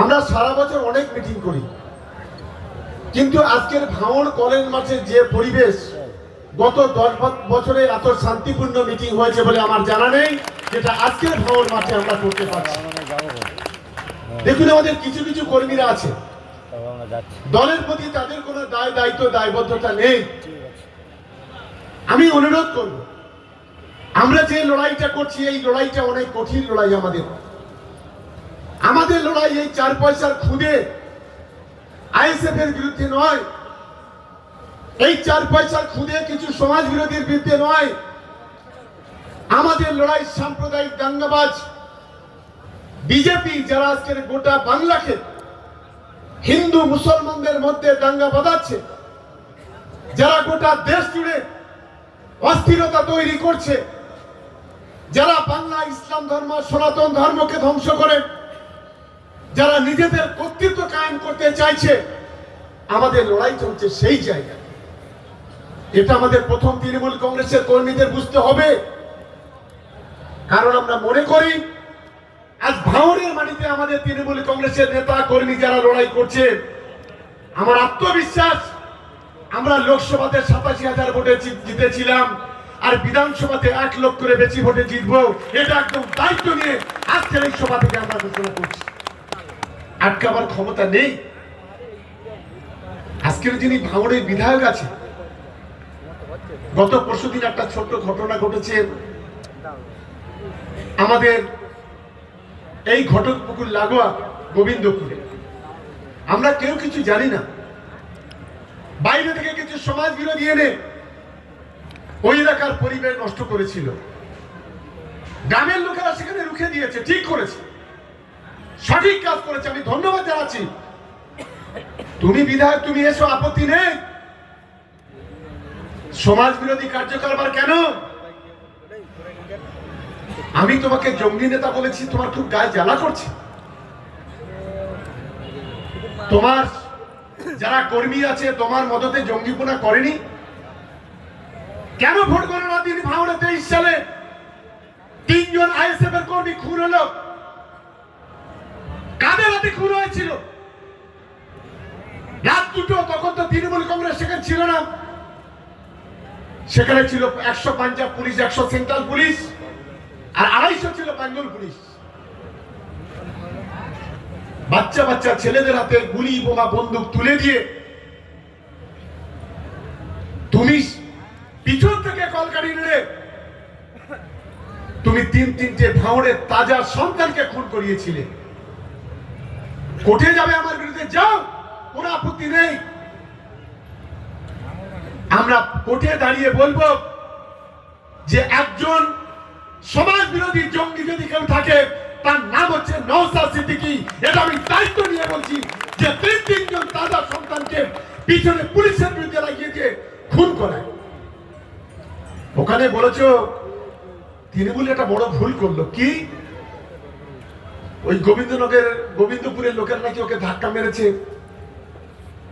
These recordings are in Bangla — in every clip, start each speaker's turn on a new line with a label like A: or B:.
A: আমরা সারা বছর অনেক মিটিং করি। কিন্তু আজকের ভাঙড় কলেজ মাঠে যে পরিবেশ, গত দশ বছরে এত শান্তিপূর্ণ মিটিং হয়েছে বলে আমার জানা নেই, যেটা আজকের ভাঙড় মাঠে আমরা করতে পারছি। দেখুন আমাদের কিছু কিছু কর্মীরা আছে। দলের প্রতি তাদের কোনো দায় দায়িত্ব, দায়বদ্ধতা নেই। আমি অনুরোধ করব, আমরা যে লড়াইটা করছি, এই লড়াইটা অনেক কঠিন লড়াই আমাদের। আমাদের লড়াই এই চার পয়সার খুদে আইএসএফ এর বিরুদ্ধে নয়। এই চার পয়সার খুদে কিছু সমাজ বিরোধীর বিরুদ্ধে নয়। আমাদের লড়াই সাম্প্রদায়িক দাঙ্গাবাজ। বিজেপি যারা আজকের গোটা বাংলাকে হিন্দু, মুসলমানদের মধ্যে দাঙ্গা বাঁধাচ্ছে, যারা গোটা দেশ জুড়ে অস্থিরতা তৈরি করছে, যারা বাংলা ইসলাম ধর্ম, সনাতন ধর্মকে ধ্বংস করে যারা নিজেদের কর্তৃত্ব কায়েম করতে চাইছে, আমাদের লড়াই চলছে সেই জায়গায়। এটা আমাদের প্রথম তৃণমূল কংগ্রেসের কর্মীদের বুঝতে হবে। কারণ আমরা মনে করি, আজ ভাঙড়ের মাটিতে আমাদের তৃণমূল কংগ্রেসের নেতা, কর্মী যারা লড়াই করছে, আমার আত্মবিশ্বাস, আমরা লোকসভাতে সাতাশি হাজার ভোটে জিতেছিলাম, আর বিধানসভাতে এক লক্ষ করে বেশি ভোটে জিতবো, এটা একদম দায়িত্ব নিয়ে আজকের এই সভা থেকে আমরা ঘোষণা করছি। আটকাবার ক্ষমতা নেই। আজকের যিনি ভাঙড়ের বিধায়ক আছে গত পরশুদিন একটা ছোট্ট ঘটনা ঘটেছে। আমাদের এই ঘটকপুকুর লাগোয়া গোবিন্দপুরে। আমরা কেউ কিছু জানি না। বাইরে থেকে কিছু সমাজ বিরোধী এনে ওই এলাকার পরিবেশ নষ্ট করেছিল। গ্রামের লোকেরা সেখানে রুখে দিয়েছে, ঠিক করেছে। সঠিক কাজ করেছে, আমি ধন্যবাদ জানাচ্ছি। তুমি বিধায়ক, তুমি এসো, আপত্তি নেই। সমাজ বিরোধী কার্যকলাপ কেন? আমি তোমাকে জঙ্গি নেতা বলেছি, তোমার খুব গায়ে জ্বালা করছে। তোমার যারা কর্মী আছে, তোমার মদতে জঙ্গিপনা করেনি। কেন ভোট গণনা দিন ভাঙড়ে তেইশ সালে তিনজন আইএসএফ এর কর্মী খুন হলো? কাদের হাতে খুন হয়েছিল। রাত দুটো, তখন তো তৃণমূল কংগ্রেস সেখানে ছিল না। সেখানে ছিল একশো পাঞ্জাব পুলিশ, একশো সেন্ট্রাল পুলিশ, আর আড়াইশো ছিল বেঙ্গল পুলিশ। বাচ্চা বাচ্চা ছেলেদের হাতে গুলি, বোমা, বন্দুক তুলে দিয়ে তুমি পিছন থেকে কলকারি নেড়ে তুমি তিন তিনটে ভাঁড়ের তাজা সন্তানকে খুন করিয়েছিলে। কোর্টে যাবে আমার বিরুদ্ধে, যাও, কোনো আপত্তি নেই। আমরা কোর্টে দাঁড়িয়ে বলব যে একজন সমাজ বিরোধী জঙ্গি যদি কেউ থাকে, তার নাম হচ্ছে নওসাদ সিদ্দিকী। এটা আমি দায়িত্ব নিয়ে বলছি যে তিন তিনজন তাজা সন্তানকে পিছনে পুলিশের বিরুদ্ধে লাগিয়ে দিয়ে খুন করায়। ওখানে বলেছ, তৃণমূল একটা বড় ভুল করল। কি? ওই গোবিন্দনগরের গোবিন্দপুরের লোকেরা নাকি ওকে ধাক্কা মেরেছে।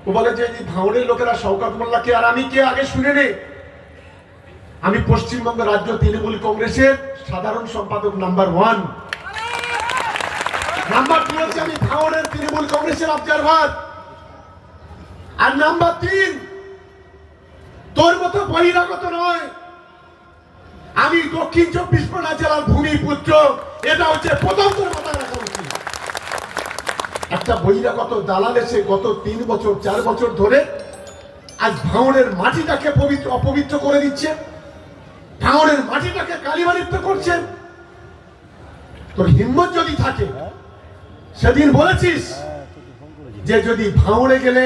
A: ও বলে যে, এই ভাঙড়ের লোকেরা শওকাত মোল্লাকে আর আমি কে? আগে শুনে নেই আমি পশ্চিমবঙ্গ রাজ্য তৃণমূল কংগ্রেসের সাধারণ সম্পাদক নাম্বার ওয়ান। নাম্বার টু হচ্ছে আমি ভাঙড়ের তৃণমূল কংগ্রেসের অবজারভার আর নাম্বার তিন, তোর মতো বহিরাগত নয়। আমি দক্ষিণ চব্বিশ পরগনা জেলার ভূমিপুত্র এটা হচ্ছে প্রথম তোর মাথায় রাখা। একটা বহিরাগত দালাল এসে গত তিন বছর, চার বছর ধরে আজ ভাঙড়ের মাটিটাকে পবিত্র, অপবিত্র করে দিচ্ছে। ভাঙড়ের মাটিটাকে কালিমালিপ্ত করছেন তোর হিম্মত যদি থাকে, সেদিন বলেছিস যে যদি ভাঙড়ে গেলে,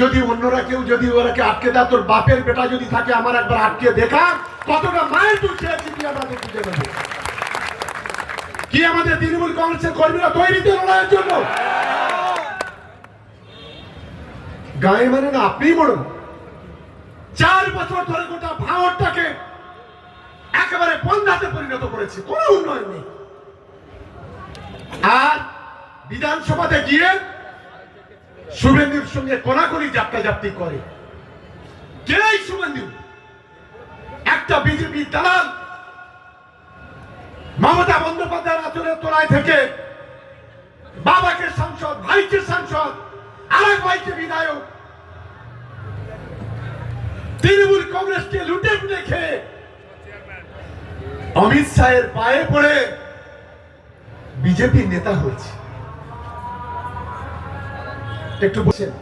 A: যদি অন্যরা কেউ যদি ওরাকে আটকে দেয়, তোর বাপের বেটা যদি থাকে, আমার একবার আটকে দেখা, কতটা মায়ের তুই খেয়েছি তুই আমাদের খুঁজে নেবে কি আমাদের তৃণমূল কংগ্রেসের কর্মীরা তৈরি লড়াইয়ের জন্য? গায়ে মানে না, আপনি বলুন। চার বছর ধরে গোটা ভাঙরটাকে একেবারে বন্ধাতে পরিণত করেছে, কোনো উন্নয়ন নেই। আর বিধানসভাতে গিয়ে শুভেন্দুর সঙ্গে কোনাকুনি যাত্রা করে। কে এই শুভেন্দু? একটা বিজেপি দালাল মমতা বন্দ্যোপাধ্যায়ের আচরের তোলায় থেকে বাবাকে সাংসদ, ভাইকে সাংসদ, আরেক ভাইকে বিধায়ক, তৃণমূল কংগ্রেসকে লুটে খেয়ে অমিত শাহের পায়ে পড়ে বিজেপি নেতা হয়েছে। একটু বলছেন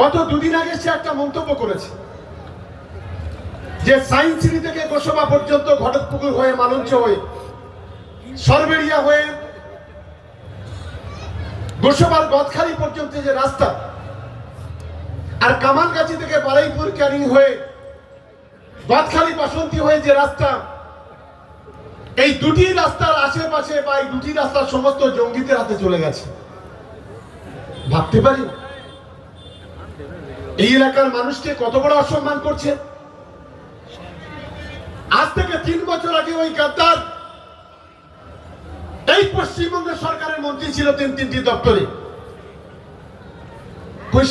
A: গত দুদিন আগে সে একটা মন্তব্য করেছে। যে সাইন্স সিটি থেকে গোসবা পর্যন্ত ঘটকপুকুর হয়ে মালঞ্চ হয়ে, সরবেরিয়া হয়ে গোসবার গদখালি পর্যন্ত যে রাস্তা, আর কামানগাছি থেকে বারাইপুর ক্যানিং হয়ে, গদখালি বাসন্তী হয়ে যে রাস্তা, এই দুটি রাস্তার আশেপাশে বা এই দুটি রাস্তার সমস্ত জঙ্গিদের হাতে চলে গেছে। ভাবতে পারি? এই এলাকার মানুষকে কত বড় অসম্মান করছে? আজ থেকে তিন বছর আগে ওই গাদ্দার, এই পশ্চিমবঙ্গের সরকারের মন্ত্রী ছিল তিন তিনটি দপ্তরে।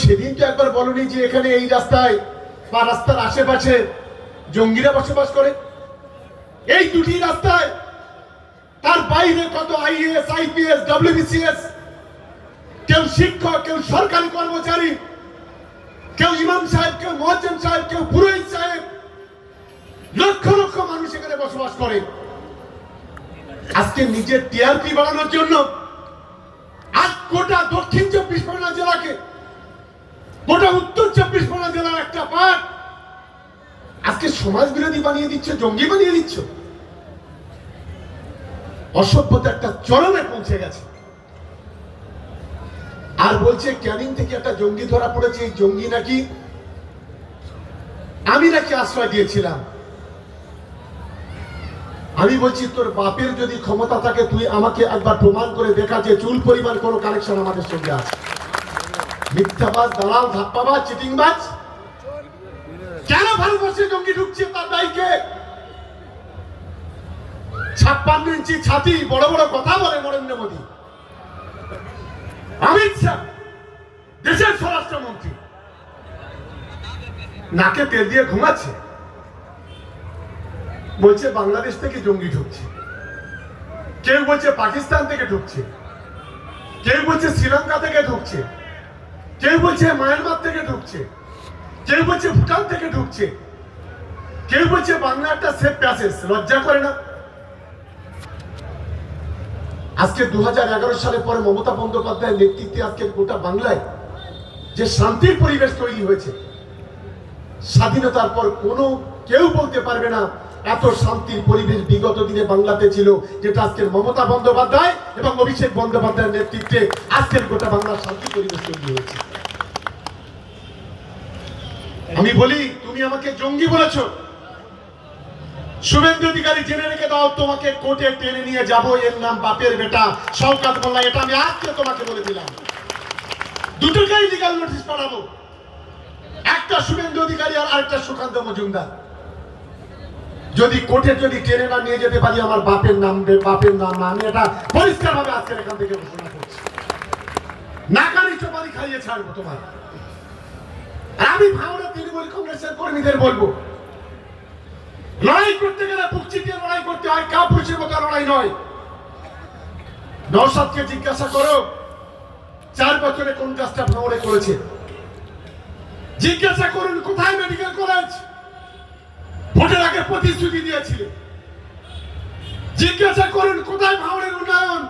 A: সেদিন তো একবার বলনি যে এখানে এই রাস্তায় বা রাস্তার আশেপাশে জঙ্গিরা বসবাস করে। এই দুটি রাস্তায় তার বাইরে কত আইএএস, আইপিএস, ডব্লিউবিসিএস, কেউ শিক্ষক, কেউ সরকারি কর্মচারী, কেউ ইমাম সাহেব, কেউ মহাজন সাহেব, কেউ পুরোহিত সাহেব বসবাস করে। আজকে নিজের টিআরপি বাড়ানোর জন্য আজ গোটা দক্ষিণ চব্বিশ পরগনা জেলাকে, গোটা উত্তর চব্বিশ পরগনা জেলার একটা পার্ট আজকে সমাজ বিরোধী বানিয়ে দিচ্ছ, জঙ্গি বানিয়ে দিচ্ছ। অসভ্যতা একটা চরমে পৌঁছে গেছে। আর বলছে, ক্যানিং থেকে একটা জঙ্গি ধরা পড়েছে, এই জঙ্গি নাকি আমি নাকি আশ্রয় দিয়েছিলাম। আমি বলছি, তোর বাপের যদি ক্ষমতা থাকে, তুই আমাকে একবার প্রমাণ করে দেখা যে চুল পরিমাণ কোনো কানেকশন আমাদের সঙ্গে আছে। মিথ্যাবাজ, দালাল, ধাপ্পাবাজ, চিটিংবাজ। কেন ভারতবর্ষে জঙ্গি ঢুকছে তার দায়ীকে ছাপ্পান্ন ইঞ্চি ছাতি, বড় বড় কথা বলে নরেন্দ্র মোদী। অমিত শাহ, দেশের স্বরাষ্ট্রমন্ত্রী। নাকে তেল দিয়ে ঘুমাচ্ছে। বলছে বাংলাদেশ থেকে জঙ্গি ঢুকছে। কেউ বলছে পাকিস্তান থেকে ঢুকছে। কেউ বলছে শ্রীলঙ্কা থেকে ঢুকছে। কেউ বলছে মায়ানমার থেকে ঢুকছে। কেউ বলছে ভুটান থেকে ঢুকছে। কেউ বলছে বাংলা একটা সেফ প্যাসেজ লজ্জা করে না। আজকে দু সালে পরে মমতা বন্দ্যোপাধ্যায়ের নেতৃত্বে আজকে গোটা বাংলায় যে শান্তির পরিবেশ তৈরি হয়েছে, স্বাধীনতার পর কোনো কেউ বলতে পারবে না এত শান্তির পরিবেশ বিগত দিনে বাংলাতে ছিল, যেটা আজকের মমতা বন্দ্যোপাধ্যায় এবং অভিষেক বন্দ্যোপাধ্যায়ের নেতৃত্বে আজকের গোটা বাংলার শান্তি পরিবেশ তৈরি হয়েছে। আমি বলি, তুমি আমাকে জঙ্গি বলেছ। শুভেন্দু অধিকারী জেনে রেখে দাও, তোমাকে কোর্টে টেনে নিয়ে যাব, এর নাম বাপের বেটা, শওকাত মোল্লা, এটা আমি আজকে তোমাকে বলে দিলাম। দুটোকেই লিগাল নোটিশ পাঠাবো। একটা শুভেন্দু অধিকারী আর আরেকটা সুকান্ত মজুমদার। যদি কোর্টে যদি টেনে না নিয়ে যেতে পারি, আমার বাপের নাম বাপের নাম না, আমি এটা পরিষ্কার ভাবে আজকে এখান থেকে ঘোষণা করছি। নাকানি চোপানি খাইয়ে ছাড়বো তোমার। আমি ভাবনা তৃণমূল কংগ্রেসের কর্মীদের বলব, লড়াই করতে গেলে বুক লড়াই করতে হয়, কাপুরুষের মতো লড়াই নয়। নওশাদকে জিজ্ঞাসা করো, চার বছরে কোন কাজটা ভাঙড়ে করেছে? জিজ্ঞাসা করুন, কোথায় মেডিকেল কলেজ ভোটের আগে প্রতিশ্রুতি দিয়েছিল। জিজ্ঞাসা করুন, কোথায় ভাঙড়ের উন্নয়ন?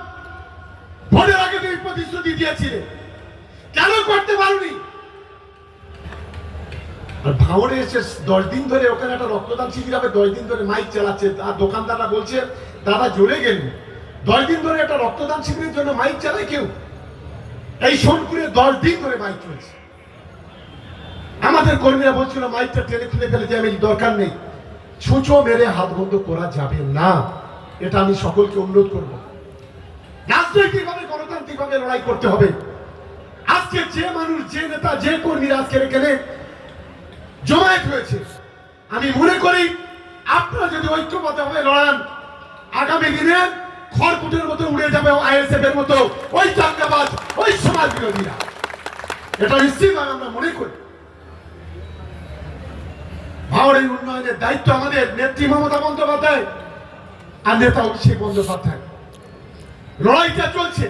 A: ভোটের আগে তুমি প্রতিশ্রুতি দিয়েছিলে কেন করতে পারোনি? আর ভাঙড়ে এসে দশ দিন ধরে ওখানে একটা রক্তদান শিবির হবে, দশ দিন ধরে মাইক চালাচ্ছে। আর দোকানদাররা বলছে তারা জ্বলে গেলেন দশ দিন ধরে একটা রক্তদান শিবিরের জন্য মাইক চালায় কেউ? এই সোনপুরে দশ দিন ধরে মাইক চলছে। আমাদের কর্মীরা বলছিল, মাইকটা টেনে খুলে ফেলে যে আমি দরকার নেই। ছুঁচো মেরে হাত বন্ধ করা যাবে না। এটা আমি সকলকে অনুরোধ করব। রাজনৈতিকভাবে, গণতান্ত্রিকভাবে লড়াই করতে হবে। আজকে যে মানুষ, যে নেতা, যে কর্মীরা আজকে এখানে জমায়েত হয়েছে, আমি মনে করি আপনারা যদি ঐক্যবদ্ধভাবে লড়ান, আগামী দিনে খড়কুটের মতো উড়ে যাবে আইএসএফ এর মতো ওই চাঙ্গাবাজ ওই সমাজ বিরোধীরা এটা নিশ্চিত আমরা মনে করি। ভাওয়ারের উন্নয়নের দায়িত্ব আমাদের, নেত্রী মমতা বন্দ্যোপাধ্যায় আর নেতা অভিষেক বন্দ্যোপাধ্যায়। লড়াইটা চলছে।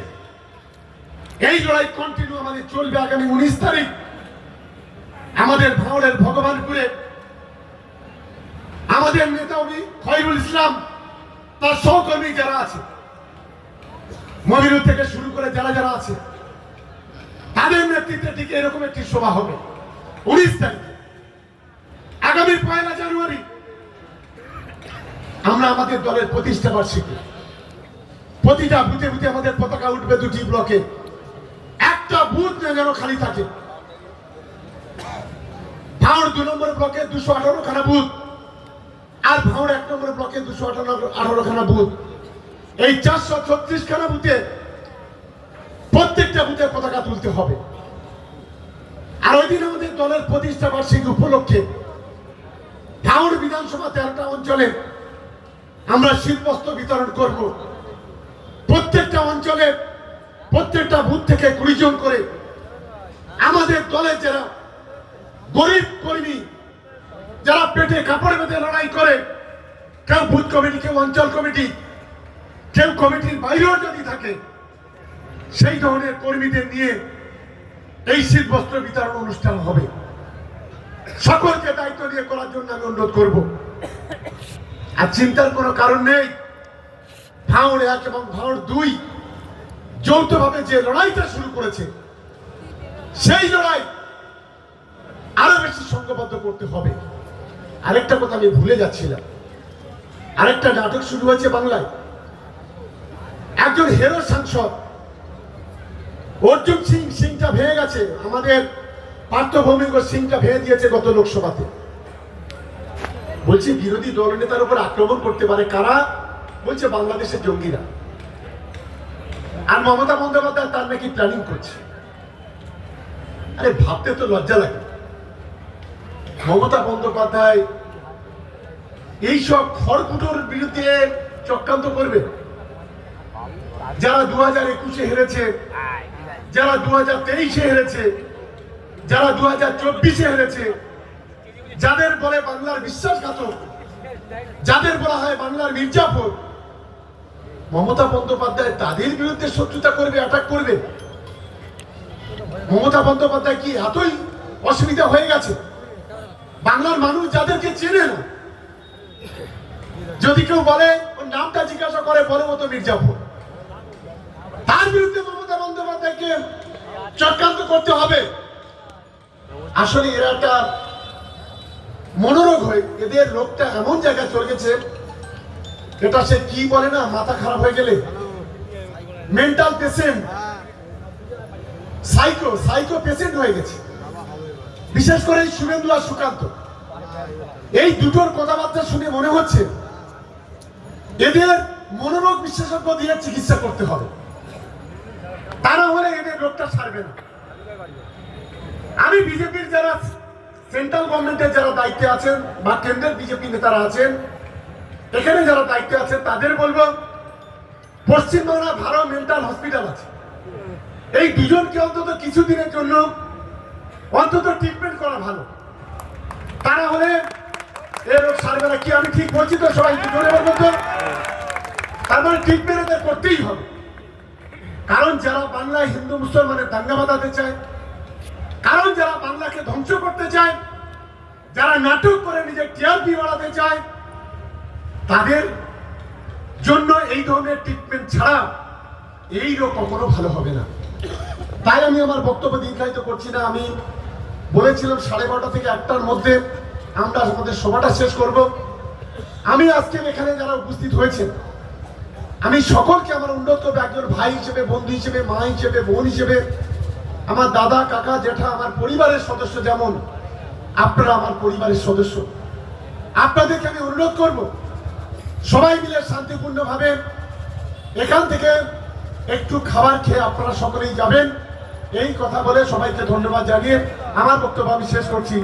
A: এই লড়াই কন্টিনিউ আমাদের চলবে আগামী উনিশ তারিখ। আমাদের ভাঙড়ের ভগবানপুরে। আমাদের নেতা উনি খয়রুল ইসলাম, তার সহকর্মী যারা আছে মমিনুর থেকে শুরু করে যারা যারা আছে, তাদের নেতৃত্বে ঠিক এরকম একটি সভা হবে। উনিশ তারিখে। আগামী পয়লা জানুয়ারি আমরা আমাদের দলের প্রতিষ্ঠা বার্ষিকী। প্রতিটা বুথে বুথে আমাদের পতাকা উঠবে দুটি ব্লকে। একটা বুথ না যেন খালি থাকে। ভাঙড় দু নম্বর ব্লকে দুশো আঠারো খানা বুথ আর ভাঙড় এক নম্বর ব্লকে দুশো আঠারো আঠারো খানা বুথ। এই চারশো ছত্রিশ খানা বুথে প্রত্যেকটা বুথে পতাকা তুলতে হবে। আর ওই দিন আমাদের দলের প্রতিষ্ঠা বার্ষিকী উপলক্ষে ভাঙড় বিধানসভা তেরোটা অঞ্চলে আমরা শীতবস্ত্র বিতরণ করব। প্রত্যেকটা অঞ্চলে প্রত্যেকটা বুথ থেকে কুড়ি জন করে আমাদের দলের যারা গরিব কর্মী, যারা পেটে কাপড় বেঁধে লড়াই করে, কেউ বুথ কমিটি, কেউ অঞ্চল কমিটি, কেউ কমিটির বাইরেও যদি থাকে, সেই ধরনের কর্মীদের নিয়ে এই শীত বস্ত্র বিতরণ অনুষ্ঠান হবে। সকলকে দায়িত্ব দিয়ে করার জন্য আমি অনুরোধ করব। আর চিন্তার কোনো কারণ নেই। ভাঁড় এক এবং ভাঁড় দুই যৌথভাবে যে লড়াইটা শুরু করেছে, সেই লড়াই আরও বেশি সংঘবদ্ধ করতে হবে। আরেকটা কথা আমি ভুলে যাচ্ছিলাম। আরেকটা নাটক শুরু হয়েছে বাংলায়। একজন হেরো সাংসদ, অর্জুন সিং, সিংটা ভেঙে গেছে। আমাদের পার্থভৌমিক সিংটা ভেঙে দিয়েছে গত লোকসভাতে। বলছে বিরোধী দলনেতার উপর আক্রমণ করতে পারে কারা? বলছে বাংলাদেশের জঙ্গিরা। আর মমতা বন্দ্যোপাধ্যায় তার নাকি প্ল্যানিং করছে। আরে ভাবতে তো লজ্জা লাগে। মমতা বন্দ্যোপাধ্যায় এইসব খড়কুটোর বিরুদ্ধে চক্রান্ত করবে। যারা দু হাজার একুশে হেরেছে, যারা দু হাজার তেইশে হেরেছে যারা দু হাজার চব্বিশে হেরেছে, যাদের বলে বাংলার বিশ্বাসঘাতক, যাদের বলা হয় বাংলার মির্জাফর মমতা বন্দ্যোপাধ্যায় তাদের বিরুদ্ধে শত্রুতা করবে অ্যাটাক করবে। মমতা বন্দ্যোপাধ্যায় কি এতই অসুবিধা হয়ে গেছে? বাংলার মানুষ যাদেরকে চেনে না, যদি কেউ বলে, ওর নামটা জিজ্ঞাসা করে, বলে মতো মির্জাফর তার বিরুদ্ধে মমতা বন্দ্যোপাধ্যায়কে চক্রান্ত করতে হবে। আসলে এরা একটা মনোরোগ হয়ে। এদের রোগটা এমন জায়গায় চলে গেছে, এটা সে কি বলে না, মাথা খারাপ হয়ে গেলে? Mental patient psycho psycho patient হয়ে গেছে। বিশেষ করে এই শুভেন্দু আর সুকান্ত। এই দুটোর কথাবার্তা শুনে মনে হচ্ছে, এদের মনোরোগ বিশেষজ্ঞ দিয়ে চিকিৎসা করতে হবে। তারা হলে এদের রোগটা ছাড়বে না। আমি বিজেপির যারা সেন্ট্রাল গভর্নমেন্টের যারা দায়িত্বে আছেন বা কেন্দ্রের বিজেপি নেতারা আছেন, এখানে যারা দায়িত্বে আছেন, তাদের বলব পশ্চিমবাংলা ভালো মেন্টাল হসপিটাল আছে। এই দুজনকে অন্তত কিছুদিনের জন্য অন্তত ট্রিটমেন্ট করা ভালো। তারা হলে এ রোগ সারবে না কি? আমি ঠিক বলছি তো সবাই দুজনে বলব তার মানে ট্রিটমেন্ট এদের করতেই হবে। কারণ যারা বাংলায় হিন্দু, মুসলমানের দাঙ্গা বাঁধাতে চায় কারণ যারা বাংলাকে ধ্বংস করতে চায়, যারা নাটক করে নিজের টিআরপি বাড়াতে চায়, তাদের জন্য এই ধরনের ট্রিটমেন্ট ছাড়া এই রোগ কখনো ভালো হবে না। তাই আমি আমার বক্তব্য দীর্ঘায়িত করছি না। আমি বলেছিলাম সাড়ে বারোটা থেকে একটার মধ্যে আমরা আমাদের সভাটা শেষ করব। আমি আজকে এখানে যারা উপস্থিত হয়েছেন, আমি সকলকে আমার উন্নত একজন ভাই হিসেবে, বন্ধু হিসেবে, মা হিসেবে, বোন হিসেবে আমার দাদা, কাকা, জেঠা, আমার পরিবারের সদস্য যেমন, আপনারা আমার পরিবারের সদস্য। আপনাদেরকে আমি অনুরোধ করব, সবাই মিলে শান্তিপূর্ণভাবে এখান থেকে একটু খাবার খেয়ে আপনারা সকলেই যাবেন। এই কথা বলে সবাইকে ধন্যবাদ জানিয়ে আমার বক্তব্য আমি শেষ করছি।